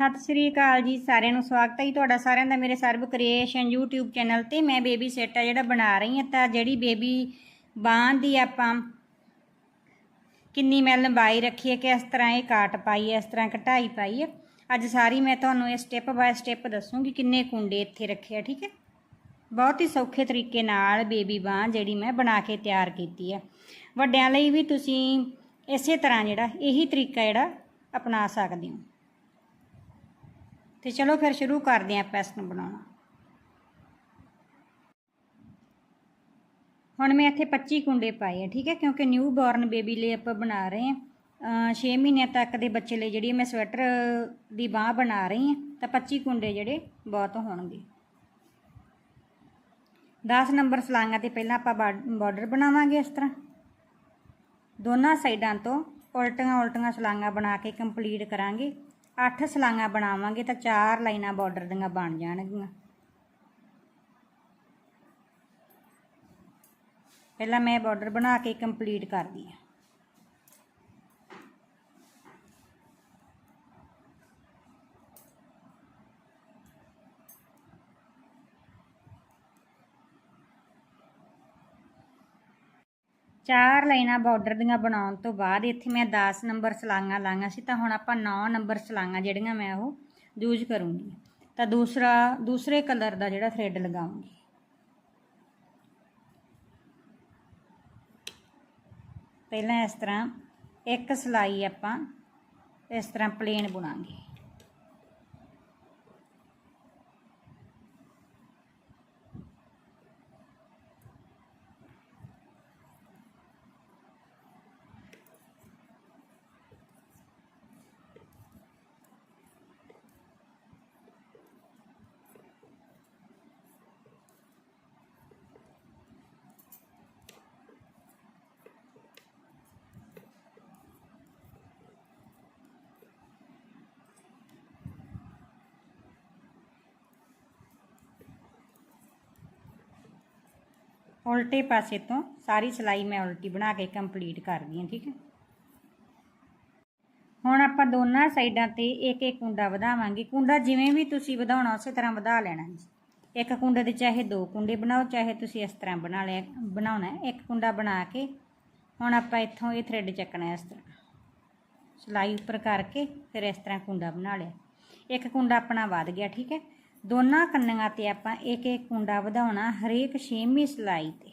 ਸਤਿ ਸ੍ਰੀ ਅਕਾਲ ਜੀ, ਸਾਰਿਆਂ ਨੂੰ ਸਵਾਗਤ ਹੈ ਜੀ ਤੁਹਾਡਾ ਸਾਰਿਆਂ ਦਾ ਮੇਰੇ ਸਰਬ ਕ੍ਰੀਏਸ਼ਨ YouTube ਚੈਨਲ ਤੇ। ਮੈਂ ਬੇਬੀ ਸੈਟ ਆ ਜਿਹੜਾ ਬਣਾ ਰਹੀ ਹਾਂ ਤਾਂ ਜਿਹੜੀ ਬੇਬੀ ਬਾਂਹ ਦੀ ਆਪਾਂ ਕਿੰਨੀ ਮੈਂ ਲੰਬਾਈ ਰੱਖੀ ਹੈ ਕਿ ਇਸ ਤਰ੍ਹਾਂ ਇਹ ਕਾਟ ਪਾਈ ਹੈ, ਇਸ ਤਰ੍ਹਾਂ ਘਟਾਈ ਪਾਈ ਹੈ। ਅੱਜ ਸਾਰੀ ਮੈਂ ਤੁਹਾਨੂੰ ਇਹ ਸਟੈਪ ਬਾਏ ਸਟੈਪ ਦੱਸੂਗੀ ਕਿੰਨੇ ਕੁੰਡੇ ਇੱਥੇ ਰੱਖੇ ਆ, ਠੀਕ ਹੈ? ਬਹੁਤ ਹੀ ਸੌਖੇ ਤਰੀਕੇ ਨਾਲ ਬੇਬੀ ਬਾਂਹ ਜਿਹੜੀ ਮੈਂ ਬਣਾ ਕੇ ਤਿਆਰ ਕੀਤੀ ਹੈ। ਵੱਡਿਆਂ ਲਈ ਵੀ ਤੁਸੀਂ ਇਸੇ ਤਰ੍ਹਾਂ ਜਿਹੜਾ, ਇਹੀ ਤਰੀਕਾ ਜਿਹੜਾ ਅਪਣਾ ਸਕਦੇ ਹੋ। ਤੇ ਚਲੋ ਫਿਰ ਸ਼ੁਰੂ ਕਰਦੇ ਹਾਂ ਆਪਾਂ ਇਸ ਨੂੰ ਬਣਾਉਣਾ। ਹੁਣ ਮੈਂ ਇੱਥੇ 25 ਕੁੰਡੇ ਪਾਏ ਆ, ਠੀਕ ਹੈ? ਕਿਉਂਕਿ ਨਿਊ ਬੋਰਨ ਬੇਬੀ ਲਈ ਆਪਾਂ ਬਣਾ ਰਹੇ ਹਾਂ। 6 ਮਹੀਨਿਆਂ ਤੱਕ ਦੇ ਬੱਚੇ ਲਈ ਜਿਹੜੀ ਮੈਂ ਸਵੈਟਰ ਦੀ ਬਾਹ ਬਣਾ ਰਹੀ ਹਾਂ, ਤਾਂ 25 ਕੁੰਡੇ ਜਿਹੜੇ ਬਹੁਤ ਹੋਣਗੇ। 10 ਨੰਬਰ ਸਲਾਈਆਂ ਤੇ ਪਹਿਲਾਂ ਆਪਾਂ ਬਾਰਡਰ ਬਣਾਵਾਂਗੇ ਇਸ ਤਰ੍ਹਾਂ। ਦੋਨਾਂ ਸਾਈਡਾਂ ਤੋਂ ਉਲਟੀਆਂ ਉਲਟੀਆਂ ਸਲਾਈਆਂ ਬਣਾ ਕੇ ਕੰਪਲੀਟ ਕਰਾਂਗੇ। 8 ਸਲਾਈਆਂ ਬਣਾਵਾਂਗੇ ਤਾਂ 4 ਲਾਈਨਾਂ ਬਾਰਡਰ ਦੀਆਂ ਬਣ ਜਾਣਗੀਆਂ। ਪਹਿਲਾਂ ਮੈਂ ਬਾਰਡਰ ਬਣਾ ਕੇ ਕੰਪਲੀਟ ਕਰਦੀ ਹਾਂ। ਚਾਰ ਲਾਈਨਾਂ ਬਾਰਡਰ ਦੀਆਂ ਬਣਾਉਣ ਤੋਂ ਬਾਅਦ ਇੱਥੇ ਮੈਂ 10 ਨੰਬਰ ਸਲਾਈਆਂ ਲਾਈਆਂ ਸੀ, ਤਾਂ ਹੁਣ ਆਪਾਂ 9 ਨੰਬਰ ਸਲਾਈਆਂ ਜਿਹੜੀਆਂ ਮੈਂ ਉਹ ਯੂਜ਼ ਕਰੂੰਗੀ। ਤਾਂ ਦੂਸਰਾ, ਦੂਸਰੇ ਕਲਰ ਦਾ ਜਿਹੜਾ ਥ੍ਰੈਡ ਲਗਾਉਂਗੀ। ਪਹਿਲਾਂ ਇਸ ਤਰ੍ਹਾਂ ਇੱਕ ਸਲਾਈ ਆਪਾਂ ਇਸ ਤਰ੍ਹਾਂ ਪਲੇਨ ਬੁਣਾਂਗੇ ਉਲਟੇ ਪਾਸੇ ਤੋਂ ਸਾਰੀ ਸਲਾਈ ਮੈਂ ਉਲਟੀ ਬਣਾ ਕੇ ਕੰਪਲੀਟ ਕਰਦੀ ਹਾਂ, ਠੀਕ ਹੈ। ਹੁਣ ਆਪਾਂ ਦੋਨਾਂ ਸਾਈਡਾਂ ਤੇ ਇੱਕ ਇੱਕ ਕੁੰਡਾ ਵਧਾਵਾਂਗੇ। ਕੁੰਡਾ ਜਿਵੇਂ ਵੀ ਤੁਸੀਂ ਵਧਾਉਣਾ, ਉਸੇ ਤਰ੍ਹਾਂ ਵਧਾ ਲੈਣਾ ਜੀ। ਇੱਕ ਕੁੰਡੇ ਦੇ ਚਾਹੇ ਦੋ ਕੁੰਡੇ ਬਣਾਓ, ਚਾਹੇ ਤੁਸੀਂ ਇਸ ਤਰ੍ਹਾਂ ਬਣਾ ਲਿਆ, ਬਣਾਉਣਾ ਇੱਕ ਕੁੰਡਾ ਬਣਾ ਕੇ ਹੁਣ ਆਪਾਂ ਇੱਥੋਂ ਇਹ ਥ੍ਰੈਡ ਚੱਕਣਾ ਇਸ ਤਰ੍ਹਾਂ। ਸਲਾਈ ਉੱਪਰ ਕਰਕੇ ਫਿਰ ਇਸ ਤਰ੍ਹਾਂ ਕੁੰਡਾ ਬਣਾ ਲਿਆ। ਇੱਕ ਕੁੰਡਾ ਆਪਣਾ ਵੱਧ ਗਿਆ, ਠੀਕ ਹੈ। ਦੋਨਾਂ ਕੰਨੀਆਂ ਤੇ ਆਪਾਂ ਇੱਕ ਇੱਕ ਕੁੰਡਾ ਵਧਾਉਣਾ, ਹਰੇਕ ਛੇਵੀਂ ਸਲਾਈ ਤੇ।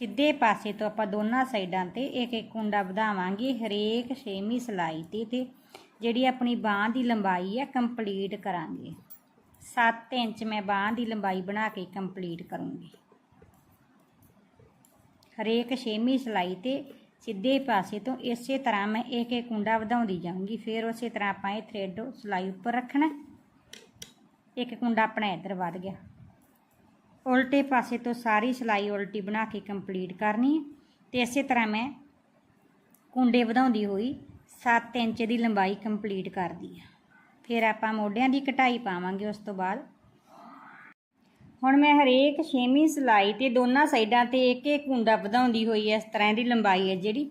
ਸਿੱਧੇ ਪਾਸੇ ਤੋਂ ਆਪਾਂ ਦੋਨਾਂ ਸਾਈਡਾਂ ਤੇ ਇੱਕ ਇੱਕ ਕੁੰਡਾ ਵਧਾਵਾਂਗੇ, ਹਰੇਕ ਛੇਵੀਂ ਸਲਾਈ ਤੇ ਤੇ ਜਿਹੜੀ ਆਪਣੀ ਬਾਹ ਦੀ ਲੰਬਾਈ ਹੈ ਕੰਪਲੀਟ ਕਰਾਂਗੇ। 7 ਇੰਚ ਮੈਂ ਬਾਹ ਦੀ ਲੰਬਾਈ ਬਣਾ ਕੇ ਕੰਪਲੀਟ ਕਰੂੰਗੀ। ਹਰੇਕ ਛੇਵੀਂ ਸਲਾਈ ਤੇ ਸਿੱਧੇ ਪਾਸੇ ਤੋਂ ਇਸੇ ਤਰ੍ਹਾਂ ਮੈਂ ਇੱਕ ਇੱਕ ਕੁੰਡਾ ਵਧਾਉਂਦੀ ਜਾਊਂਗੀ। ਫਿਰ ਉਸੇ ਤਰ੍ਹਾਂ ਆਪਾਂ ਇਹ ਥ੍ਰੈਡ ਸਲਾਈ ਉੱਪਰ ਰੱਖਣਾ। ਇੱਕ ਕੁੰਡਾ ਆਪਣਾ ਇੱਧਰ ਵੱਧ ਗਿਆ। ਉਲਟੇ ਪਾਸੇ ਤੋਂ ਸਾਰੀ ਸਲਾਈ ਉਲਟੀ ਬਣਾ ਕੇ ਕੰਪਲੀਟ ਕਰਨੀ ਹੈ। ਤੇ ਇਸੇ ਤਰ੍ਹਾਂ ਮੈਂ ਕੁੰਡੇ ਵਧਾਉਂਦੀ ਹੋਈ 7 ਇੰਚ ਦੀ ਲੰਬਾਈ ਕੰਪਲੀਟ ਕਰਦੀ ਆ ਫਿਰ ਆਪਾਂ ਮੋਢਿਆਂ ਦੀ ਕਟਾਈ ਪਾਵਾਂਗੇ ਉਸ ਤੋਂ ਬਾਅਦ। ਹੁਣ ਮੈਂ ਹਰੇਕ ਛੇਵੀਂ ਸਲਾਈ ਤੇ ਦੋਨਾਂ ਸਾਈਡਾਂ ਤੇ ਇੱਕ ਇੱਕ ਕੁੰਡਾ ਵਧਾਉਂਦੀ ਹੋਈ ਇਸ ਤਰ੍ਹਾਂ ਦੀ ਲੰਬਾਈ ਹੈ ਜਿਹੜੀ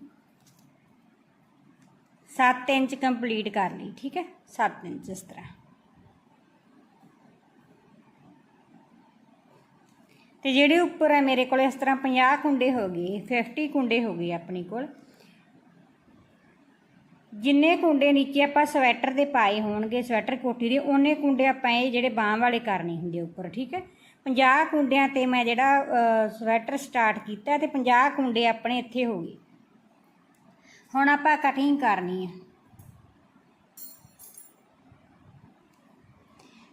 7 ਇੰਚ ਕੰਪਲੀਟ ਕਰ ਲਈ, ਠੀਕ ਹੈ? 7 ਇੰਚ ਇਸ ਤਰ੍ਹਾਂ। ਤੇ ਜਿਹੜੇ ਉੱਪਰ ਹੈ ਮੇਰੇ ਕੋਲ ਇਸ ਤਰ੍ਹਾਂ 50 ਕੁੰਡੇ ਹੋ ਗਏ 50 ਕੁੰਡੇ ਹੋ ਗਏ ਆਪਣੇ ਕੋਲ। ਜਿੰਨੇ ਕੁੰਡੇ ਨੀਚੇ ਆਪਾਂ ਸਵੈਟਰ ਦੇ ਪਾਏ ਹੋਣਗੇ, ਸਵੈਟਰ ਕੋਟੀ ਦੇ, ਉਹਨੇ ਕੁੰਡੇ ਆਪਾਂ ਇਹ ਜਿਹੜੇ ਬਾਹਾਂ ਵਾਲੇ ਕਰਨੇ ਹੁੰਦੇ ਉੱਪਰ, ਠੀਕ ਹੈ? 50 ਕੁੰਡਿਆਂ ਤੇ ਮੈਂ ਜਿਹੜਾ ਸਵੈਟਰ ਸਟਾਰਟ ਕੀਤਾ ਤੇ 50 ਕੁੰਡੇ ਆਪਣੇ ਇੱਥੇ ਹੋ ਗਏ। ਹੁਣ ਆਪਾਂ ਕਟਿੰਗ ਕਰਨੀ ਹੈ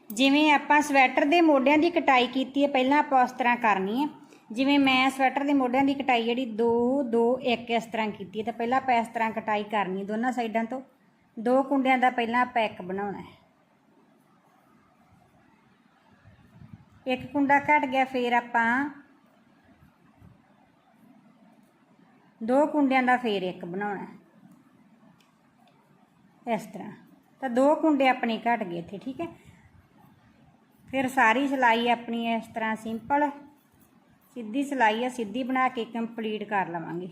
ਜਿਵੇਂ ਆਪਾਂ ਸਵੈਟਰ ਦੇ ਮੋਢਿਆਂ ਦੀ ਕਟਾਈ ਕੀਤੀ ਹੈ ਪਹਿਲਾਂ ਆਪਾਂ ਉਸ ਤਰ੍ਹਾਂ ਕਰਨੀ ਹੈ ਜਿਵੇਂ ਮੈਂ ਸਵੈਟਰ ਦੇ ਮੋਢਿਆਂ ਦੀ ਕਟਾਈ ਜਿਹੜੀ 2 2 1 ਇਸ ਤਰ੍ਹਾਂ ਕੀਤੀ ਹੈ ਤਾਂ ਪਹਿਲਾਂ ਆਪਾਂ ਇਸ ਤਰ੍ਹਾਂ ਕਟਾਈ ਕਰਨੀ ਦੋਨਾਂ ਸਾਈਡਾਂ ਤੋਂ। ਦੋ ਕੁੰਡਿਆਂ ਦਾ ਪਹਿਲਾਂ ਆਪਾਂ ਇੱਕ ਬਣਾਉਣਾ ਹੈ। ਇੱਕ ਕੁੰਡਾ ਘਟ ਗਿਆ, ਫੇਰ ਆਪਾਂ ਦੋ ਕੁੰਡਿਆਂ ਦਾ ਫੇਰ ਇੱਕ ਬਣਾਉਣਾ ਇਸ ਤਰ੍ਹਾਂ। ਤਾਂ ਦੋ ਕੁੰਡੇ ਆਪਣੇ ਘਟ ਗਏ ਇੱਥੇ, ਠੀਕ ਹੈ? ਫਿਰ ਸਾਰੀ ਸਿਲਾਈ ਆਪਣੀ ਇਸ ਤਰ੍ਹਾਂ ਸਿੰਪਲ ਸਿੱਧੀ ਸਿਲਾਈ ਆ, ਸਿੱਧੀ ਬਣਾ ਕੇ ਕੰਪਲੀਟ ਕਰ ਲਵਾਂਗੇ।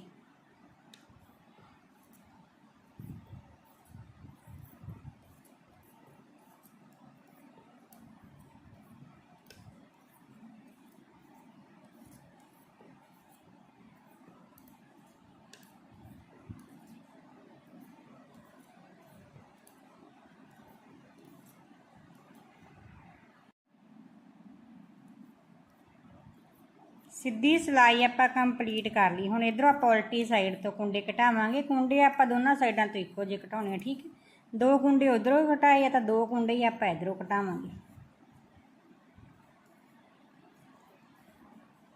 ਸਿੱਧੀ ਸਿਲਾਈ ਆਪਾਂ ਕੰਪਲੀਟ ਕਰ ਲਈ। ਹੁਣ ਇਧਰੋਂ ਆਪਾਂ ਉਲਟੀ ਸਾਈਡ ਤੋਂ ਕੁੰਡੇ ਘਟਾਵਾਂਗੇ ਕੁੰਡੇ ਆਪਾਂ ਦੋਨਾਂ ਸਾਈਡਾਂ ਤੋਂ ਇੱਕੋ ਜਿਹੇ ਘਟਾਉਣੇ ਆ, ਠੀਕ ਹੈ? ਦੋ ਕੁੰਡੇ ਉਧਰੋਂ ਘਟਾਏ ਆ ਤਾਂ ਦੋ ਕੁੰਡੇ ਹੀ ਆਪਾਂ ਇਧਰੋਂ ਘਟਾਵਾਂਗੇ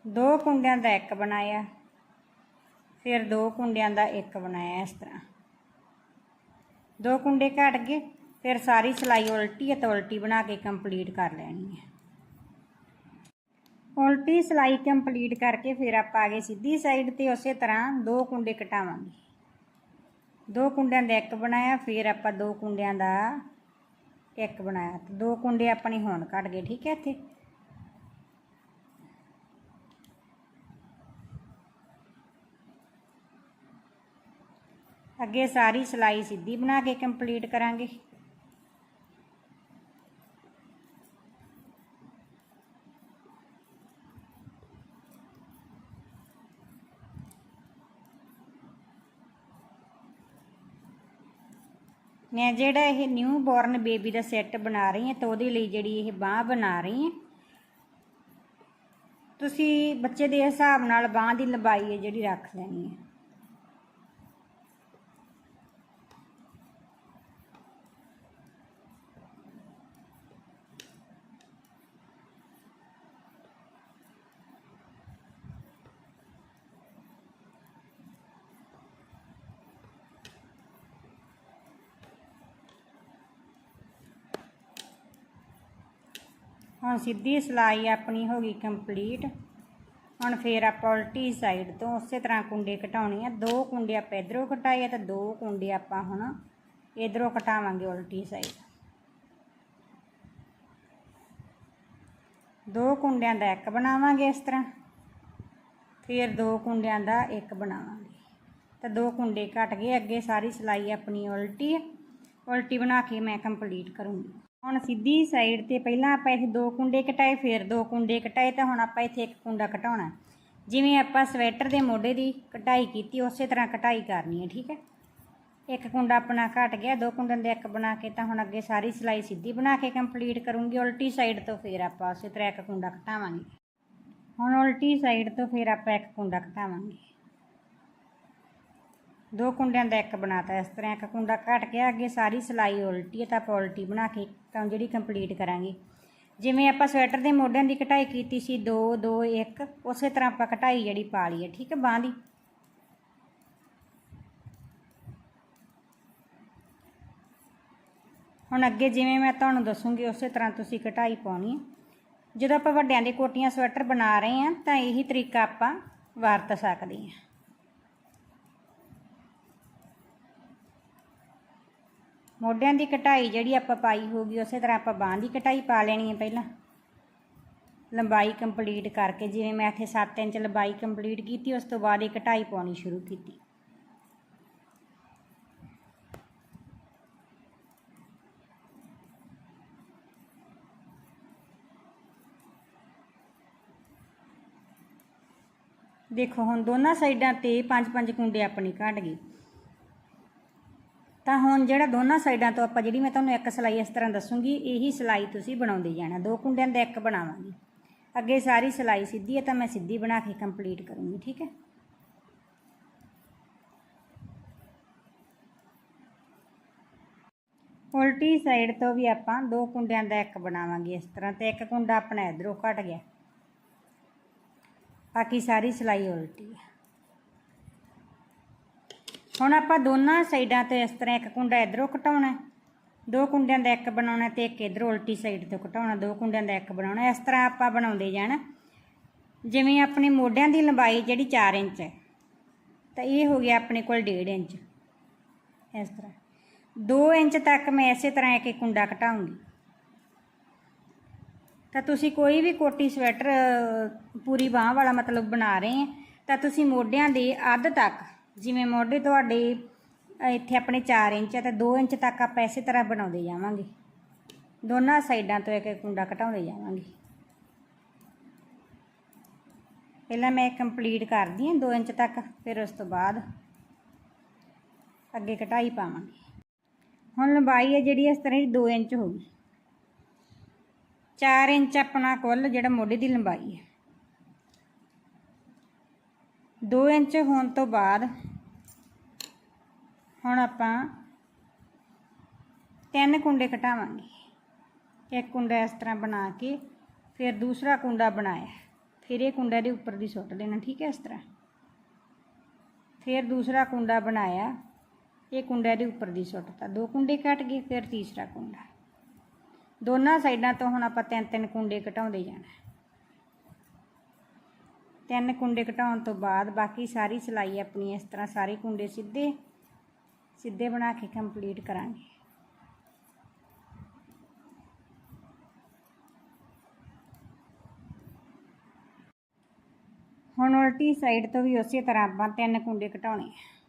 ਦੋ ਕੁੰਡਿਆਂ ਦਾ ਇੱਕ ਬਣਾਇਆ। ਫਿਰ ਦੋ ਕੁੰਡਿਆਂ ਦਾ ਇੱਕ ਬਣਾਇਆ ਇਸ ਤਰ੍ਹਾਂ। ਦੋ ਕੁੰਡੇ ਘਟ ਗਏ, ਫਿਰ ਸਾਰੀ ਸਿਲਾਈ ਉਲਟੀ ਹੈ ਤਾਂ ਉਲਟੀ ਬਣਾ ਕੇ ਕੰਪਲੀਟ ਕਰ ਲੈਣੀ ਹੈ ਉਲਟੀ ਸਿਲਾਈ ਕੰਪਲੀਟ ਕਰਕੇ ਫਿਰ ਆਪਾਂ ਆ ਗਏ ਸਿੱਧੀ ਸਾਈਡ ਤੇ ਉਸੇ ਤਰ੍ਹਾਂ ਦੋ ਕੁੰਡੇ ਕਟਾਵਾਂਗੇ। ਦੋ ਕੁੰਡਿਆਂ ਦਾ ਇੱਕ ਬਣਾਇਆ, ਫਿਰ ਆਪਾਂ ਦੋ ਕੁੰਡਿਆਂ ਦਾ ਇੱਕ ਬਣਾਇਆ। ਤੇ ਦੋ ਕੁੰਡੇ ਆਪਣੇ ਹੁਣ ਕੱਟ ਗਏ, ਠੀਕ ਹੈ ਇੱਥੇ। ਅੱਗੇ ਸਾਰੀ ਸਿਲਾਈ ਸਿੱਧੀ ਬਣਾ ਕੇ ਕੰਪਲੀਟ ਕਰਾਂਗੇ। ਮੈਂ ਜਿਹੜਾ ਇਹ ਨਿਊ ਬੋਰਨ ਬੇਬੀ ਦਾ ਸੈੱਟ ਬਣਾ ਰਹੀ ਹਾਂ ਤਾਂ ਉਹਦੇ ਲਈ ਜਿਹੜੀ ਇਹ ਬਾਹ ਬਣਾ ਰਹੀ ਹਾਂ। ਤੁਸੀਂ ਬੱਚੇ ਦੇ ਹਿਸਾਬ ਨਾਲ ਬਾਹ ਦੀ ਲੰਬਾਈ ਹੈ ਜਿਹੜੀ ਰੱਖ ਲੈਣੀ ਹੈ। ਹੁਣ ਸਿੱਧੀ ਸਿਲਾਈ ਆਪਣੀ ਹੋ ਗਈ ਕੰਪਲੀਟ। ਹੁਣ ਫੇਰ ਆਪਾਂ ਉਲਟੀ ਸਾਈਡ ਤੋਂ ਉਸੇ ਤਰ੍ਹਾਂ ਕੁੰਡੇ ਘਟਾਉਣੇ ਆ। ਦੋ ਕੁੰਡੇ ਆਪਾਂ ਇਧਰੋਂ ਘਟਾਏ ਤਾਂ ਦੋ ਕੁੰਡੇ ਆਪਾਂ ਹੁਣ ਇਧਰੋਂ ਘਟਾਵਾਂਗੇ ਉਲਟੀ ਸਾਈਡ। ਦੋ ਕੁੰਡਿਆਂ ਦਾ ਇੱਕ ਬਣਾਵਾਂਗੇ ਇਸ ਤਰ੍ਹਾਂ। ਫਿਰ ਦੋ ਕੁੰਡਿਆਂ ਦਾ ਇੱਕ ਬਣਾਵਾਂਗੇ। ਤਾਂ ਦੋ ਕੁੰਡੇ ਘਟ ਗਏ, ਅੱਗੇ ਸਾਰੀ ਸਿਲਾਈ ਆਪਣੀ ਉਲਟੀ ਉਲਟੀ ਬਣਾ ਕੇ ਮੈਂ ਕੰਪਲੀਟ ਕਰੂੰਗੀ। ਹੁਣ ਸਿੱਧੀ ਸਾਈਡ ਤੇ ਪਹਿਲਾਂ ਆਪਾਂ ਇੱਥੇ ਦੋ ਕੁੰਡੇ ਘਟਾਏ ਫਿਰ ਦੋ ਕੁੰਡੇ ਕਟਾਏ ਤਾਂ ਹੁਣ ਆਪਾਂ ਇੱਥੇ ਇੱਕ ਕੁੰਡਾ ਘਟਾਉਣਾ ਜਿਵੇਂ ਆਪਾਂ ਸਵੈਟਰ ਦੇ ਮੋਢੇ ਦੀ ਕਟਾਈ ਕੀਤੀ, ਉਸੇ ਤਰ੍ਹਾਂ ਕਟਾਈ ਕਰਨੀ ਹੈ, ਠੀਕ ਹੈ? ਇੱਕ ਕੁੰਡਾ ਆਪਣਾ ਘਟ ਗਿਆ, ਦੋ ਕੁੰਡਾਂ ਦੇ ਇੱਕ ਬਣਾ ਕੇ ਤਾਂ ਹੁਣ ਅੱਗੇ ਸਾਰੀ ਸਿਲਾਈ ਸਿੱਧੀ ਬਣਾ ਕੇ ਕੰਪਲੀਟ ਕਰੂੰਗੀ। ਉਲਟੀ ਸਾਈਡ ਤੋਂ ਫਿਰ ਆਪਾਂ ਉਸੇ ਤਰ੍ਹਾਂ ਇੱਕ ਕੁੰਡਾ ਘਟਾਵਾਂਗੇ ਹੁਣ ਉਲਟੀ ਸਾਈਡ ਤੋਂ ਫਿਰ ਆਪਾਂ ਇੱਕ ਕੁੰਡਾ ਘਟਾਵਾਂਗੇ ਦੋ ਕੁੰਡਿਆਂ ਦਾ ਇੱਕ ਬਣਾਤਾ, ਇਸ ਤਰ੍ਹਾਂ ਇੱਕ ਕੁੰਡਾ ਘਟ ਗਿਆ ਅੱਗੇ ਸਾਰੀ ਸਿਲਾਈ ਉਲਟੀ ਹੈ ਤਾਂ ਆਪਾਂ ਉਲਟੀ ਬਣਾ ਕੇ ਕੰਮ ਜਿਹੜੀ ਕੰਪਲੀਟ ਕਰਾਂਗੇ। ਜਿਵੇਂ ਆਪਾਂ ਸਵੈਟਰ ਦੇ ਮੋਢਿਆਂ ਦੀ ਕਟਾਈ ਕੀਤੀ ਸੀ 2 2 1 ਉਸੇ ਤਰ੍ਹਾਂ ਆਪਾਂ ਕਟਾਈ ਜਿਹੜੀ ਪਾ ਲਈ ਹੈ, ਠੀਕ ਹੈ, ਬਾਂਹ ਦੀ। ਹੁਣ ਅੱਗੇ ਜਿਵੇਂ ਮੈਂ ਤੁਹਾਨੂੰ ਦੱਸੂਗੀ, ਉਸੇ ਤਰ੍ਹਾਂ ਤੁਸੀਂ ਕਟਾਈ ਪਾਉਣੀ ਹੈ। ਜਦੋਂ ਆਪਾਂ ਵੱਡਿਆਂ ਦੀ ਕੋਟੀਆਂ ਸਵੈਟਰ ਬਣਾ ਰਹੇ ਹਾਂ, ਤਾਂ ਇਹੀ ਤਰੀਕਾ ਆਪਾਂ ਵਰਤ ਸਕਦੇ ਹਾਂ। ਮੋਢਿਆਂ ਦੀ ਕਟਾਈ ਜਿਹੜੀ ਆਪਾਂ ਪਾਈ ਹੋਗੀ ਉਸੇ ਤਰ੍ਹਾਂ ਆਪਾਂ ਬਾਹਾਂ ਦੀ ਕਟਾਈ ਪਾ ਲੈਣੀ ਹੈ ਪਹਿਲਾਂ। ਲੰਬਾਈ ਕੰਪਲੀਟ ਕਰਕੇ, ਜਿਵੇਂ ਮੈਂ ਇੱਥੇ 7 ਇੰਚ ਲੰਬਾਈ ਕੰਪਲੀਟ ਕੀਤੀ, ਉਸ ਤੋਂ ਬਾਅਦ ਇਹ ਕਟਾਈ ਪਾਉਣੀ ਸ਼ੁਰੂ ਕੀਤੀ। ਦੇਖੋ, ਹੁਣ ਦੋਨਾਂ ਸਾਈਡਾਂ ਤੇ ਪੰਜ ਪੰਜ ਕੁੰਡੇ ਆਪਣੀ ਕੱਢ ਗਏ। ਤਾਂ ਹੁਣ ਜਿਹੜਾ ਦੋਨਾਂ ਸਾਈਡਾਂ ਤੋਂ ਆਪਾਂ ਜਿਹੜੀ ਮੈਂ ਤੁਹਾਨੂੰ ਇੱਕ ਸਿਲਾਈ ਇਸ ਤਰ੍ਹਾਂ ਦੱਸੂਗੀ, ਇਹੀ ਸਿਲਾਈ ਤੁਸੀਂ ਬਣਾਉਂਦੇ ਜਾਣਾ। ਦੋ ਕੁੰਡਿਆਂ ਦਾ ਇੱਕ ਬਣਾਵਾਂਗੇ। ਅੱਗੇ ਸਾਰੀ ਸਿਲਾਈ ਸਿੱਧੀ ਹੈ ਤਾਂ ਮੈਂ ਸਿੱਧੀ ਬਣਾ ਕੇ ਕੰਪਲੀਟ ਕਰੂੰਗੀ, ਠੀਕ ਹੈ? ਉਲਟੀ ਸਾਈਡ ਤੋਂ ਵੀ ਆਪਾਂ ਦੋ ਕੁੰਡਿਆਂ ਦਾ ਇੱਕ ਬਣਾਵਾਂਗੇ ਇਸ ਤਰ੍ਹਾਂ ਤੇ ਇੱਕ ਕੁੰਡਾ ਆਪਣਾ ਇਧਰੋਂ ਘਟ ਗਿਆ। ਬਾਕੀ ਸਾਰੀ ਸਿਲਾਈ ਉਲਟੀ ਹੈ। ਹੁਣ ਆਪਾਂ ਦੋਨਾਂ ਸਾਈਡਾਂ ਤੇ ਇਸ ਤਰ੍ਹਾਂ ਇੱਕ ਕੁੰਡਾ ਇਧਰੋਂ ਘਟਾਉਣਾ ਦੋ ਕੁੰਡਿਆਂ ਦਾ ਇੱਕ ਬਣਾਉਣਾ ਤੇ ਇੱਕ ਇਧਰੋਂ ਉਲਟੀ ਸਾਈਡ ਤੋਂ ਘਟਾਉਣਾ, ਦੋ ਕੁੰਡਿਆਂ ਦਾ ਇੱਕ ਬਣਾਉਣਾ। ਇਸ ਤਰ੍ਹਾਂ ਆਪਾਂ ਬਣਾਉਂਦੇ ਜਾਣਾ। ਜਿਵੇਂ ਆਪਣੇ ਮੋਢਿਆਂ ਦੀ ਲੰਬਾਈ ਜਿਹੜੀ 4 ਇੰਚ ਹੈ, ਤਾਂ ਇਹ ਹੋ ਗਿਆ ਆਪਣੇ ਕੋਲ 1.5 ਇੰਚ। ਇਸ ਤਰ੍ਹਾਂ। 2 ਇੰਚ ਤੱਕ ਮੈਂ ਇਸੇ ਤਰ੍ਹਾਂ ਇੱਕ ਇੱਕ ਕੁੰਡਾ ਘਟਾਉਂਗੀ। ਤਾਂ ਤੁਸੀਂ ਕੋਈ ਵੀ ਕੋਟੀ ਸਵੈਟਰ ਪੂਰੀ ਬਾਹ ਵਾਲਾ ਮਤਲਬ ਬਣਾ ਰਹੇ ਆ ਤਾਂ ਤੁਸੀਂ ਮੋਢਿਆਂ ਦੇ ਅੱਧ ਤੱਕ ਜਿਵੇਂ ਮੋਢੇ ਤੁਹਾਡੇ ਇੱਥੇ ਆਪਣੇ 4 ਇੰਚ ਹੈ ਤਾਂ 2 ਇੰਚ ਤੱਕ ਆਪਾਂ ਇਸੇ ਤਰ੍ਹਾਂ ਬਣਾਉਂਦੇ ਜਾਵਾਂਗੇ। ਦੋਨਾਂ ਸਾਈਡਾਂ ਤੋਂ ਇੱਕ ਇੱਕ ਕੁੰਡਾ ਘਟਾਉਂਦੇ ਜਾਵਾਂਗੇ। ਪਹਿਲਾਂ ਮੈਂ ਕੰਪਲੀਟ ਕਰਦੀ ਹਾਂ 2 ਇੰਚ ਤੱਕ, ਫਿਰ ਉਸ ਤੋਂ ਬਾਅਦ ਅੱਗੇ ਕਟਾਈ ਪਾਵਾਂਗੇ। ਹੁਣ ਲੰਬਾਈ ਹੈ ਜਿਹੜੀ ਇਸ ਤਰ੍ਹਾਂ ਦੀ 2 ਇੰਚ ਹੋ ਗਈ। 4 ਇੰਚ ਆਪਣਾ ਕੁੱਲ ਜਿਹੜਾ ਮੋਢੇ ਦੀ ਲੰਬਾਈ ਹੈ। 2 ਇੰਚ ਹੋਣ ਤੋਂ ਬਾਅਦ ਹੁਣ ਆਪਾਂ ਤਿੰਨ ਕੁੰਡੇ ਘਟਾਵਾਂਗੇ ਇੱਕ ਕੁੰਡਾ ਇਸ ਤਰ੍ਹਾਂ ਬਣਾ ਕੇ ਫਿਰ ਦੂਸਰਾ ਕੁੰਡਾ ਬਣਾਇਆ। ਫਿਰ ਇਹ ਕੁੰਡਾ ਦੇ ਉੱਪਰ ਦੀ ਸੁੱਟ ਦੇਣਾ, ਠੀਕ ਹੈ, ਇਸ ਤਰ੍ਹਾਂ। ਫਿਰ ਦੂਸਰਾ ਕੁੰਡਾ ਬਣਾਇਆ, ਇਹ ਕੁੰਡੇ ਦੇ ਉੱਪਰ ਦੀ ਸੁੱਟਤਾ ਦੋ ਕੁੰਡੇ ਕੱਟ ਗਏ, ਫਿਰ ਤੀਸਰਾ ਕੁੰਡਾ। ਦੋਨਾਂ ਸਾਈਡਾਂ ਤੋਂ ਹੁਣ ਆਪਾਂ ਤਿੰਨ ਤਿੰਨ ਕੁੰਡੇ ਘਟਾਉਂਦੇ ਜਾਣਾ। ਤਿੰਨ ਕੁੰਡੇ ਘਟਾਉਣ ਤੋਂ ਬਾਅਦ ਬਾਕੀ ਸਾਰੀ ਸਿਲਾਈ ਆਪਣੀ ਇਸ ਤਰ੍ਹਾਂ ਸਾਰੇ ਕੁੰਡੇ ਸਿੱਧੇ ਸਿੱਧੇ ਬਣਾ ਕੇ ਕੰਪਲੀਟ ਕਰਾਂਗੇ। ਹੁਣ ਉਲਟੀ ਸਾਈਡ ਤੋਂ ਵੀ ਉਸੇ ਤਰ੍ਹਾਂ ਆਪਾਂ ਤਿੰਨ ਕੁੰਡੇ ਘਟਾਉਣੇ ਆ।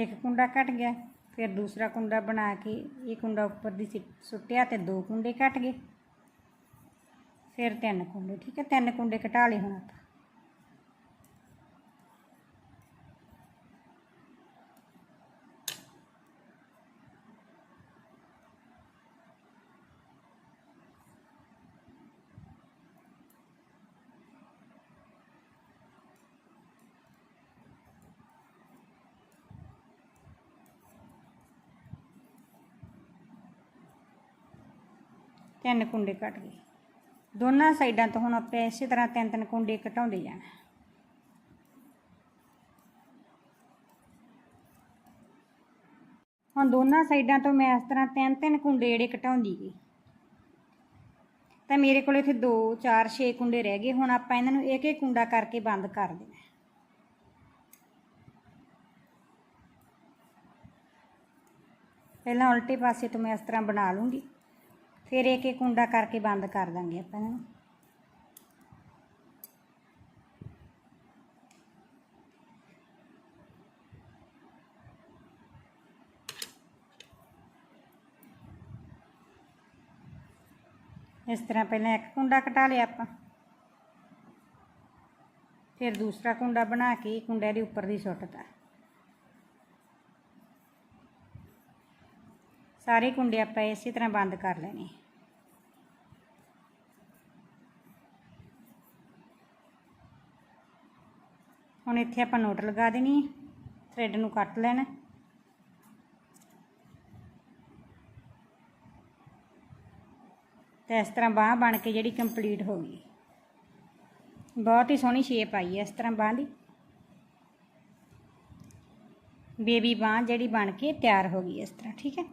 ਇੱਕ ਕੁੰਡਾ ਕੱਟ ਗਿਆ, ਫਿਰ ਦੂਸਰਾ ਕੁੰਡਾ ਬਣਾ ਕੇ ਇਹ ਕੁੰਡਾ ਉੱਪਰ ਦੀ ਸਿ- ਸੁੱਟਿਆ ਤੇ ਦੋ ਕੁੰਡੇ ਕੱਟ ਗਏ। ਫਿਰ ਤਿੰਨ ਕੁੰਡੇ, ਠੀਕ ਹੈ? ਤਿੰਨ ਕੁੰਡੇ ਘਟਾ ਲਏ ਹੁਣ ਆਪਾਂ। ਤਿੰਨ ਕੁੰਡੇ ਕੱਟ ਗਏ। ਦੋਨਾਂ ਸਾਈਡਾਂ ਤੋਂ ਹੁਣ ਆਪਾਂ ਇਸੇ ਤਰ੍ਹਾਂ ਤਿੰਨ ਤਿੰਨ ਕੁੰਡੇ ਘਟਾਉਂਦੇ ਜਾਣਾ। ਹੁਣ ਦੋਨਾਂ ਸਾਈਡਾਂ ਤੋਂ ਮੈਂ ਇਸ ਤਰ੍ਹਾਂ ਤਿੰਨ ਤਿੰਨ ਕੁੰਡੇ ਜਿਹੜੇ ਘਟਾਉਂਦੀ ਗਈ। ਤਾਂ ਮੇਰੇ ਕੋਲ ਇੱਥੇ 2 4 6 ਕੁੰਡੇ ਰਹਿ ਗਏ। ਹੁਣ ਆਪਾਂ ਇਹਨਾਂ ਨੂੰ ਇੱਕ ਇੱਕ ਕੁੰਡਾ ਕਰਕੇ ਬੰਦ ਕਰ ਦੇਣਾ। ਪਹਿਲਾਂ ਉਲਟੇ ਪਾਸੇ ਤੋਂ ਮੈਂ ਇਸ ਤਰ੍ਹਾਂ ਬਣਾ ਲੂੰਗੀ। ਫਿਰ ਇੱਕ ਇੱਕ ਕੁੰਡਾ ਕਰਕੇ ਬੰਦ ਕਰ ਦਾਂਗੇ ਆਪਾਂ ਇਹਨਾਂ ਇਸ ਤਰ੍ਹਾਂ ਪਹਿਲਾਂ ਇੱਕ ਕੁੰਡਾ ਘਟਾ ਲਿਆ ਆਪਾਂ। ਫਿਰ ਦੂਸਰਾ ਕੁੰਡਾ ਬਣਾ ਕੇ ਕੁੰਡੇ ਦੇ ਉੱਪਰ ਦੀ ਸੁੱਟਤਾ ਸਾਰੇ ਕੁੰਡੇ ਆਪਾਂ ਇਸੇ ਤਰ੍ਹਾਂ ਬੰਦ ਕਰ ਲੈਣੇ ਹੁਣ ਇੱਥੇ ਆਪਾਂ ਨੋਟ ਲਗਾ ਦੇਣੀ ਹੈ। ਥ੍ਰੈਡ ਨੂੰ ਕੱਟ ਲੈਣਾ ਤੇ ਇਸ ਤਰ੍ਹਾਂ ਬਾਹ ਬਣ ਕੇ ਜਿਹੜੀ ਕੰਪਲੀਟ ਹੋ ਗਈ। ਬਹੁਤ ਹੀ ਸੋਹਣੀ ਸ਼ੇਪ ਆਈ ਹੈ ਇਸ ਤਰ੍ਹਾਂ ਬਾਹ ਦੀ। ਬੇਬੀ ਬਾਹ ਜਿਹੜੀ ਬਣ ਕੇ ਤਿਆਰ ਹੋ ਗਈ ਇਸ ਤਰ੍ਹਾਂ, ਠੀਕ ਹੈ।